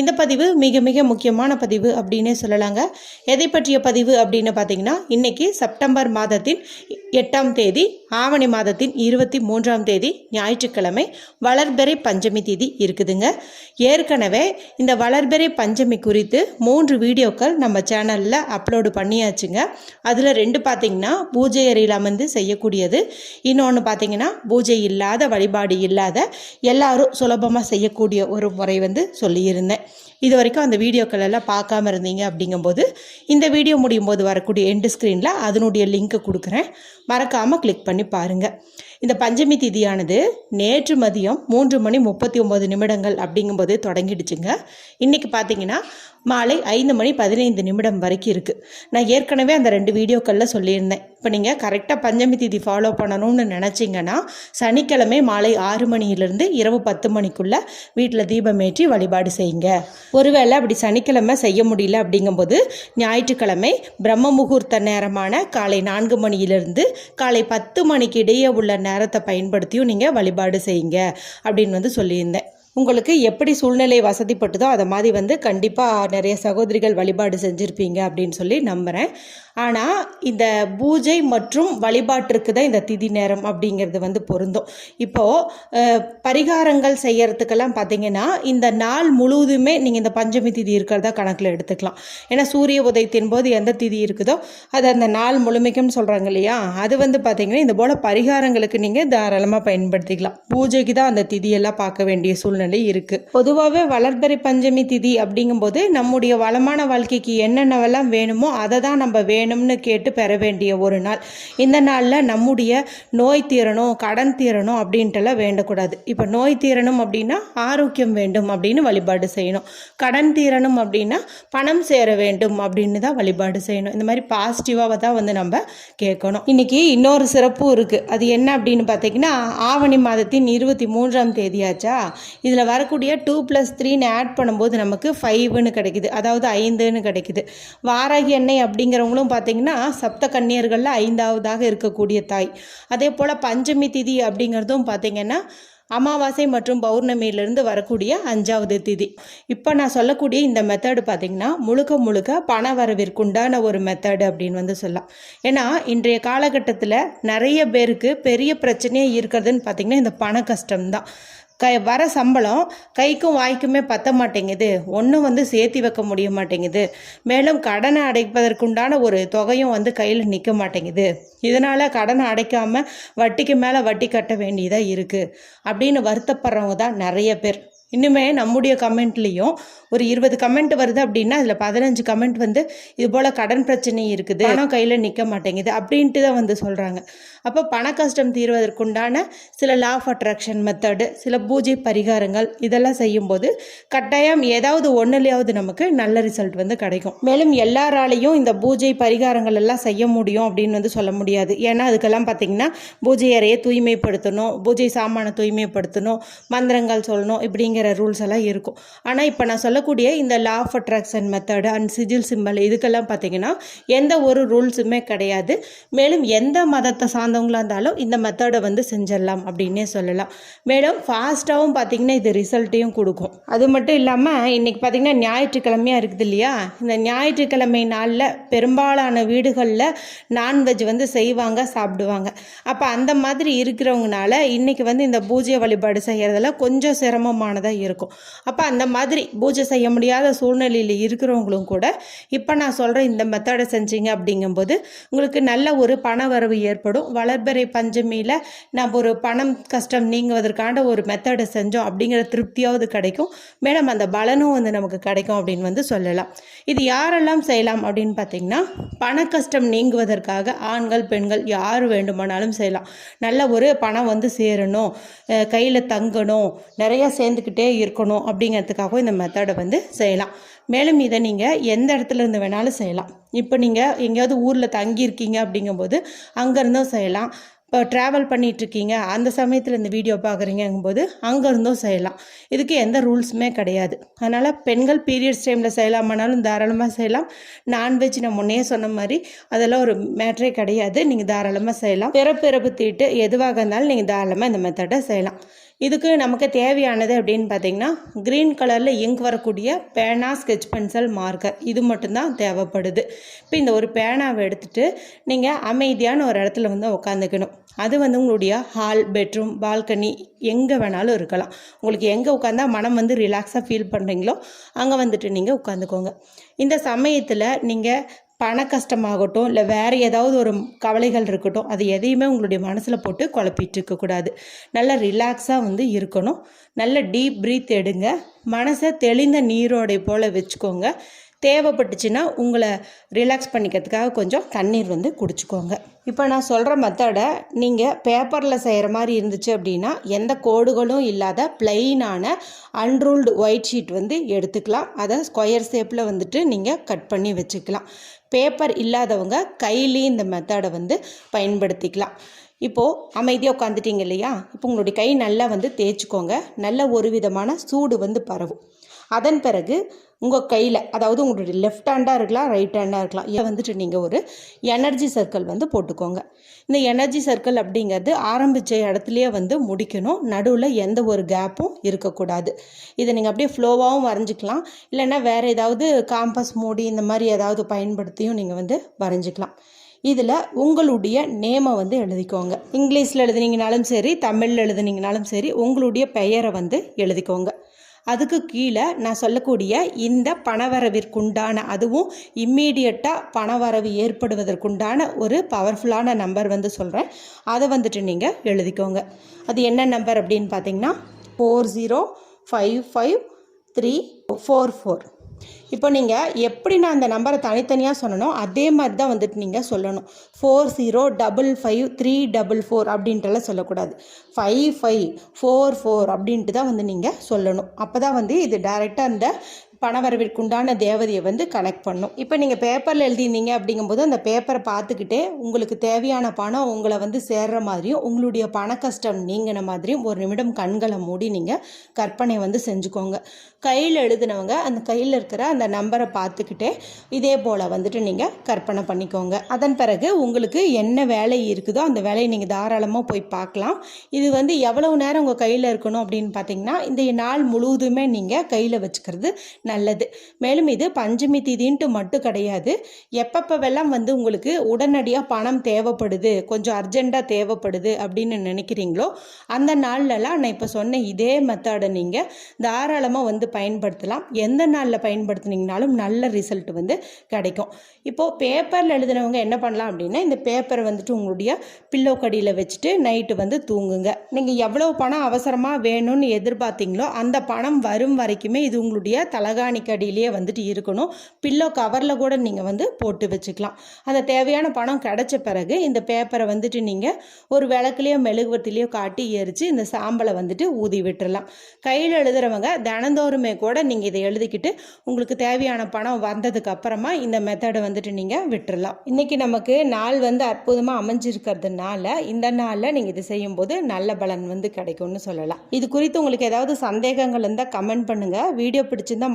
இந்த பதிவு மிக மிக முக்கியமான பதிவு அப்படின்னே சொல்லலாங்க. எதை பற்றிய பதிவு அப்படின்னு பார்த்தீங்கன்னா இன்றைக்கி செப்டம்பர் மாதத்தின் எட்டாம் தேதி ஆவணி மாதத்தின் இருபத்தி மூன்றாம் தேதி ஞாயிற்றுக்கிழமை வளர்பெறை பஞ்சமி தேதி இருக்குதுங்க. ஏற்கனவே இந்த வளர்பெறை பஞ்சமி குறித்து மூன்று வீடியோக்கள் நம்ம சேனலில் அப்லோடு பண்ணியாச்சுங்க. அதில் ரெண்டு பார்த்தீங்கன்னா பூஜை அறையில் அமர்ந்து செய்யக்கூடியது. இன்னொன்று பார்த்தீங்கன்னா பூஜை இல்லாத வழிபாடு இல்லாத எல்லாரும் சுலபமாக செய்யக்கூடிய ஒரு முறை வந்து சொல்லியிருந்தேன். இது வரைக்கும் அந்த வீடியோக்கள் எல்லாம் பார்க்காம இருந்தீங்க அப்படிங்கும்போது இந்த வீடியோ முடியும் போது வரக்கூடிய எண்டு ஸ்க்ரீனில் அதனுடைய லிங்க்கை கொடுக்குறேன். மறக்காமல் கிளிக் பண்ணி பாருங்கள் இந்த பஞ்சமி திதியானது நேற்று மதியம் மூன்று மணி முப்பத்தி ஒம்பது நிமிடங்கள் அப்படிங்கும்போது தொடங்கிடுச்சுங்க. இன்றைக்கி பார்த்தீங்கன்னா மாலை ஐந்து மணி பதினைந்து நிமிடம் வரைக்கும் இருக்குது நான் ஏற்கனவே அந்த ரெண்டு வீடியோக்களில் சொல்லியிருந்தேன். இப்போ நீங்கள் கரெக்டாக பஞ்சமி திதி ஃபாலோ பண்ணணும்னு நினச்சிங்கன்னா சனிக்கிழமை மாலை ஆறு மணியிலிருந்து இரவு பத்து மணிக்குள்ளே வீட்டில் தீபம் ஏற்றி வழிபாடு செய்யுங்க. ஒருவேளை அப்படி சனிக்கிழமை செய்ய முடியல அப்படிங்கும்போது ஞாயிற்றுக்கிழமை பிரம்ம முகூர்த்த நேரமான காலை நான்கு மணியிலிருந்து காலை பத்து மணிக்கு இடையே உள்ள நேரத்தை பயன்படுத்தியும் நீங்கள் வழிபாடு செய்யுங்க அப்படின்னு வந்து சொல்லியிருந்தேன். உங்களுக்கு எப்படி சூழ்நிலை வசதிப்பட்டுதோ அதை மாதிரி வந்து கண்டிப்பாக நிறைய சகோதரிகள் வழிபாடு செஞ்சுருப்பீங்க அப்படின்னு சொல்லி நம்புகிறேன் ஆனால் இந்த பூஜை மற்றும் வழிபாட்டிற்கு தான் இந்த திதி நேரம் அப்படிங்கிறது வந்து பொருந்தும். இப்போது பரிகாரங்கள் செய்யறதுக்கெல்லாம் பார்த்தீங்கன்னா இந்த நாள் முழுவதுமே நீங்கள் இந்த பஞ்சமி திதி இருக்கிறதா கணக்கில் எடுத்துக்கலாம். ஏன்னா சூரிய உதயத்தின் போது எந்த திதி இருக்குதோ அது அந்த நாள் முழுமைக்கும்னு சொல்கிறாங்க இல்லையா? அது வந்து பார்த்தீங்கன்னா இந்த போல் பரிகாரங்களுக்கு நீங்கள் தாராளமாக பயன்படுத்திக்கலாம். பூஜைக்கு தான் அந்த திதியெல்லாம் பார்க்க வேண்டிய சூழ்நிலை இருக்குது பொதுவாகவே வளர்பறை பஞ்சமி திதி அப்படிங்கும்போது நம்முடைய வளமான வாழ்க்கைக்கு என்னென்னவெல்லாம் வேணுமோ அதை தான் நம்ம வேணும்னு கேட்டு பெற வேண்டிய ஒரு நாள். இந்த நாளில் நம்முடைய நோய் தீரணும் கடன் தீரணும் அப்படின்ட்டுலாம் வேண்டக்கூடாது. இப்போ நோய் தீரணும் அப்படின்னா ஆரோக்கியம் வேண்டும் அப்படின்னு வழிபாடு செய்யணும். கடன் தீரணும் அப்படின்னா பணம் சேர வேண்டும் அப்படின்னு தான் வழிபாடு செய்யணும். இந்த மாதிரி பாசிட்டிவாக தான் வந்து நம்ம கேட்கணும். இன்னைக்கு இன்னொரு சிறப்பும் இருக்குது அது என்ன அப்படின்னு பார்த்தீங்கன்னா ஆவணி மாதத்தின் இருபத்தி மூன்றாம் தேதியாச்சா? இதில் வரக்கூடிய டூ ப்ளஸ் த்ரீன்னு ஆட் பண்ணும்போது நமக்கு ஃபைவ்னு கிடைக்குது. அதாவது ஐந்துன்னு கிடைக்குது. வாராகி எண்ணெய் அப்படிங்கிறவங்களும் பார்த்தீங்கன்னா சப்த கன்னியர்களில் ஐந்தாவதாக இருக்கக்கூடிய தாய். அதே போல் பஞ்சமி திதி அப்படிங்கிறதும் பார்த்தீங்கன்னா அமாவாசை மற்றும் பௌர்ணமியிலிருந்து வரக்கூடிய அஞ்சாவது திதி. இப்போ நான் சொல்லக்கூடிய இந்த மெத்தடு பார்த்திங்கன்னா முழுக்க முழுக்க பண வரவிற்குண்டான ஒரு மெத்தடு அப்படின்னு வந்து சொல்லலாம். ஏன்னா இன்றைய காலகட்டத்தில் நிறைய பேருக்கு பெரிய பிரச்சனையே இருக்கிறதுன்னு பார்த்திங்கன்னா இந்த பண கஷ்டம்தான். கை வர சம்பளம் கைக்கும் வாய்க்குமே பத்த மாட்டேங்குது. ஒன்றும் வந்து சேர்த்தி வைக்க முடிய மாட்டேங்குது. மேலும் கடனை அடைப்பதற்குண்டான ஒரு தொகையும் வந்து கையில் நிற்க மாட்டேங்குது. இதனால் கடனை அடைக்காமல் வட்டிக்கு மேலே வட்டி கட்ட வேண்டியதாக இருக்குது அப்படின்னு வருத்தப்படுறவங்க தான் நிறைய பேர். இன்னுமே நம்முடைய கமெண்ட்லேயும் ஒரு இருபது கமெண்ட் வருது அப்படின்னா அதில் பதினஞ்சு கமெண்ட் வந்து இது போல் கடன் பிரச்சனை இருக்குது. பணம் கையில் நிற்க மாட்டேங்குது அப்படின்ட்டு தான் வந்து சொல்கிறாங்க அப்போ பண கஷ்டம் தீர்வதற்குண்டான சில லா ஆஃப் அட்ராக்ஷன் மெத்தடு சில பூஜை பரிகாரங்கள் இதெல்லாம் செய்யும்போது கட்டாயம் ஏதாவது ஒன்றுலையாவது நமக்கு நல்ல ரிசல்ட் வந்து கிடைக்கும். மேலும் எல்லாராலையும் இந்த பூஜை பரிகாரங்கள் எல்லாம் செய்ய முடியும் அப்படின்னு வந்து சொல்ல முடியாது. ஏன்னா அதுக்கெல்லாம் பார்த்தீங்கன்னா பூஜை அறையை தூய்மைப்படுத்தணும் பூஜை சாமானை தூய்மைப்படுத்தணும் மந்திரங்கள் சொல்லணும் இப்படிங்கிற ரூல்ஸ் எல்லாம் இருக்கும். ஆனால் இப்போ நான் சொல்லக்கூடிய இந்த law of attraction method and sigil symbol இதுக்கெல்லாம் பார்த்தீங்கன்னா எந்த ஒரு ரூல்ஸுமே கிடையாது. மேலும் எந்த மதத்தை சார்ந்தவங்களாக இருந்தாலும் இந்த மெத்தடை வந்து செஞ்சிடலாம் அப்படின்னே சொல்லலாம். மேலும் ஃபாஸ்ட்டாகவும் பார்த்தீங்கன்னா இது ரிசல்ட்டையும் கொடுக்கும். அது மட்டும் இல்லாமல் இன்றைக்கி பார்த்தீங்கன்னா ஞாயிற்றுக்கிழமையாக இருக்குது இல்லையா? இந்த ஞாயிற்றுக்கிழமை நாளில் பெரும்பாலான வீடுகளில் நான்வெஜ் வந்து செய்வாங்க சாப்பிடுவாங்க. அப்போ அந்த மாதிரி இருக்கிறவங்கனால இன்றைக்கி வந்து இந்த பூஜை வழிபாடு செய்கிறதெல்லாம் கொஞ்சம் சிரமமானதாக இருக்கும். அப்போ அந்த மாதிரி பூஜை செய்ய முடியாத சூழ்நிலையில் இருக்கிறவங்களும் கூட இப்போ நான் சொல்கிற இந்த மெத்தடை செஞ்சீங்க அப்படிங்கும்போது உங்களுக்கு நல்ல ஒரு பண வரவு ஏற்படும். வளர்பிறை பஞ்சமியில் நம்ம ஒரு பணம் கஷ்டம் நீங்குவதற்கான ஒரு மெத்தடை செஞ்சோம் அப்படிங்கிற திருப்தியாவது கிடைக்கும். மேடம் அந்த பலனும் வந்து நமக்கு கிடைக்கும் அப்படின்னு வந்து சொல்லலாம். இது யாரெல்லாம் செய்யலாம் அப்படின்னு பார்த்தீங்கன்னா பண கஷ்டம் நீங்குவதற்காக ஆண்கள் பெண்கள் யார் வேண்டுமானாலும் செய்யலாம். நல்ல ஒரு பணம் வந்து சேரணும் கையில் தங்கணும் நிறைய சேர்ந்துக்கிட்டே இருக்கணும் அப்படிங்கிறதுக்காகவும் இந்த மெத்தடை வந்து செய்யலாம். மேலும் இதை நீங்கள் எந்த இடத்துல இருந்து வேணாலும் செய்யலாம். இப்போ நீங்கள் எங்கேயாவது ஊரில் தங்கியிருக்கீங்க அப்படிங்கும்போது அங்கேருந்தும் செய்யலாம். இப்போ ட்ராவல் பண்ணிகிட்ருக்கீங்க அந்த சமயத்தில் இந்த வீடியோ பார்க்குறீங்கும்போது அங்கேருந்தும் செய்யலாம். இதுக்கு எந்த ரூல்ஸுமே கிடையாது. அதனால் பெண்கள் பீரியட்ஸ் டைமில் செய்யலாமானாலும் தாராளமாக செய்யலாம். நான்வெஜ் நான் முன்னே சொன்ன மாதிரி அதெல்லாம் ஒரு மேட்ரே கிடையாது. நீங்கள் தாராளமாக செய்யலாம். பிறப்பிறப்பு தீட்டு எதுவாக இருந்தாலும் நீங்கள் தாராளமாக இந்த மெத்தடை செய்யலாம். இதுக்கு நமக்கு தேவையானது அப்படின்னு பார்த்தீங்கன்னா க்ரீன் கலரில் இங்க் வரக்கூடிய பேனா ஸ்கெட்ச் பென்சில் மார்க்கர் இது மட்டும்தான் தேவைப்படுது. இப்போ இந்த ஒரு பேனாவை எடுத்துகிட்டு நீங்கள் அமைதியான ஒரு இடத்துல வந்து உட்காந்துக்கணும் அது வந்து உங்களுடைய ஹால் பெட்ரூம் பால்கனி எங்கே வேணாலும் இருக்கலாம். உங்களுக்கு எங்கே உட்காந்தா மனம் வந்து ரிலாக்ஸாக ஃபீல் பண்ணுறீங்களோ அங்கே வந்துட்டு நீங்கள் உட்காந்துக்கோங்க இந்த சமயத்தில் நீங்கள் பண கஷ்டமாகட்டும் இல்லை வேறு ஏதாவது ஒரு கவலைகள் இருக்கட்டும் அது எதையுமே உங்களுடைய மனசில் போட்டு குழப்பிட்டு இருக்கக்கூடாது நல்லா ரிலாக்ஸாக வந்து இருக்கணும். நல்ல டீப் ப்ரீத் எடுங்க. மனசை தெளிந்த நீரோடை போல் வச்சுக்கோங்க. தேவைப்பட்டுச்சுன்னா உங்களை ரிலாக்ஸ் பண்ணிக்கிறதுக்காக கொஞ்சம் தண்ணீர் வந்து குடிச்சுக்கோங்க. இப்போ நான் சொல்கிற மெத்தடை நீங்கள் பேப்பரில் செய்கிற மாதிரி இருந்துச்சு அப்படின்னா எந்த கோடுகளும் இல்லாத பிளெயினான அன்ரூல்டு ஒயிட் ஷீட் வந்து எடுத்துக்கலாம். அதை ஸ்கொயர் ஷேப்பில் வந்துட்டு நீங்கள் கட் பண்ணி வச்சுக்கலாம். பேப்பர் இல்லாதவங்க கையிலேயும் இந்த மெத்தடை வந்து பயன்படுத்திக்கலாம். இப்போது அமைதியாக உட்காந்துட்டீங்க இல்லையா? இப்போ உங்களுடைய கை நல்லா வந்து தேய்ச்சிக்கோங்க. நல்ல ஒரு விதமான சூடு வந்து பரவும். அதன் பிறகு உங்கள் கையில் அதாவது உங்களுடைய லெஃப்ட் ஹேண்டாக இருக்கலாம் ரைட் ஹேண்டாக இருக்கலாம் இதை வந்துட்டு நீங்கள் ஒரு எனர்ஜி சர்க்கிள் வந்து போட்டுக்கோங்க. இந்த எனர்ஜி சர்க்கிள் அப்படிங்கிறது ஆரம்பித்த இடத்துலையே வந்து முடிக்கணும். நடுவில் எந்த ஒரு கேப்பும் இருக்கக்கூடாது. இதை நீங்கள் அப்படியே ஃப்ளோவாகவும் வரைஞ்சிக்கலாம். இல்லைன்னா வேறு ஏதாவது காம்பஸ் மூடி இந்த மாதிரி ஏதாவது பயன்படுத்தியும் நீங்கள் வந்து வரைஞ்சிக்கலாம். இதில் உங்களுடைய நேமை வந்து எழுதிக்கோங்க. இங்கிலீஷில் எழுதுனீங்கனாலும் சரி தமிழில் எழுதுனீங்கனாலும் சரி உங்களுடைய பெயரை வந்து எழுதிக்கோங்க. அதுக்கு கீழே நான் சொல்லக்கூடிய இந்த பணவரவிற்குண்டான அதுவும் இம்மீடியட்டாக பணவரவு ஏற்படுவதற்குண்டான ஒரு பவர்ஃபுல்லான நம்பர் வந்து சொல்கிறேன் அதை வந்துட்டு நீங்கள் எழுதிக்கோங்க. அது என்ன நம்பர் அப்படின்னு பார்த்தீங்கன்னா four zero five five three four four இப்போ நீங்கள் எப்படி நான் அந்த நம்பரை தனித்தனியாக சொன்னனோ அதே மாதிரி தான் வந்துட்டு நீங்கள் சொல்லணும். Four zero double five three double four அப்படின்ட்டுலாம் சொல்லக்கூடாது. ஃபைவ் ஃபைவ் ஃபோர் ஃபோர் அப்படின்ட்டு தான் வந்து நீங்கள் சொல்லணும். அப்போ தான் வந்து இது டைரெக்டாக அந்த பணவரவிற்குண்டான தேவதையை வந்து கனெக்ட் பண்ணும். இப்போ நீங்கள் பேப்பரில் எழுதியிருந்தீங்க அப்படிங்கும்போது அந்த பேப்பரை பார்த்துக்கிட்டே உங்களுக்கு தேவையான பணம் உங்களை வந்து சேர்ற மாதிரியும் உங்களுடைய பண கஷ்டம் நீங்கின மாதிரியும் ஒரு நிமிடம் கண்களை மூடி நீங்கள் கற்பனை வந்து செஞ்சுக்கோங்க. கையில் எழுதினவங்க அந்த கையில் இருக்கிற அந்த நம்பரை பார்த்துக்கிட்டே இதே போல் வந்துட்டு நீங்கள் கற்பனை பண்ணிக்கோங்க. அதன் பிறகு உங்களுக்கு என்ன வேலை இருக்குதோ அந்த வேலையை நீங்கள் தாராளமாக போய் பார்க்கலாம். இது வந்து எவ்வளவு நேரம் உங்கள் கையில் இருக்கணும் அப்படின்னு பார்த்தீங்கன்னா இந்த நாள் முழுவதுமே நீங்கள் கையில் வச்சுக்கிறது நல்லது. மேலும் இது பஞ்சமி திதின்ட்டு மட்டும் கிடையாது. எப்பப்போவெல்லாம் வந்து உங்களுக்கு உடனடியாக பணம் தேவைப்படுது கொஞ்சம் அர்ஜெண்ட்டாக தேவைப்படுது அப்படின்னு நினைக்கிறீங்களோ அந்த நாள்லலாம் நான் இப்போ சொன்ன இதே மெத்தடை நீங்கள் தாராளமாக வந்து பயன்படுத்தலாம். எந்த நாளில் பயன்படுத்தினீங்கனாலும் நல்ல ரிசல்ட் வந்து கிடைக்கும். இப்போது பேப்பரில் எழுதினவங்க என்ன பண்ணலாம் அப்படின்னா இந்த பேப்பரை வந்துட்டு உங்களுடைய பில்லோ கடியில் வச்சுட்டு நைட்டு வந்து தூங்குங்க. நீங்கள் எவ்வளோ பணம் அவசரமாக வேணும்னு எதிர்பார்த்தீங்களோ அந்த பணம் வரும் வரைக்குமே இது உங்களுடைய தலகா கடியிலேயே வந்துட்டு இருக்கணும். பில்லோ கவரில் கூட நீங்கள் வந்து போட்டு வச்சுக்கலாம். அந்த தேவையான பணம் கிடைச்ச பிறகு இந்த பேப்பரை வந்துட்டு நீங்கள் ஒரு விளக்குலேயோ மெழுகுவத்திலையோ காட்டி எரித்து இந்த சாம்பலை வந்துட்டு ஊதி விட்டுறலாம். கையில் எழுதுகிறவங்க தினந்தோறுமே கூட நீங்கள் இதை எழுதிக்கிட்டு உங்களுக்கு தேவையான பணம் வந்ததுக்கு அப்புறமா இந்த மெத்தடை வந்துட்டு நீங்கள் விட்டுடலாம் இன்றைக்கி நமக்கு நாள் வந்து அற்புதமாக அமைஞ்சிருக்கிறதுனால இந்த நாளில் நீங்கள் இது செய்யும்போது நல்ல பலன் வந்து கிடைக்கும்னு சொல்லலாம். இது குறித்து உங்களுக்கு ஏதாவது சந்தேகங்கள் இருந்தால் கமெண்ட் பண்ணுங்கள் வீடியோ பிடிச்சிருந்தால்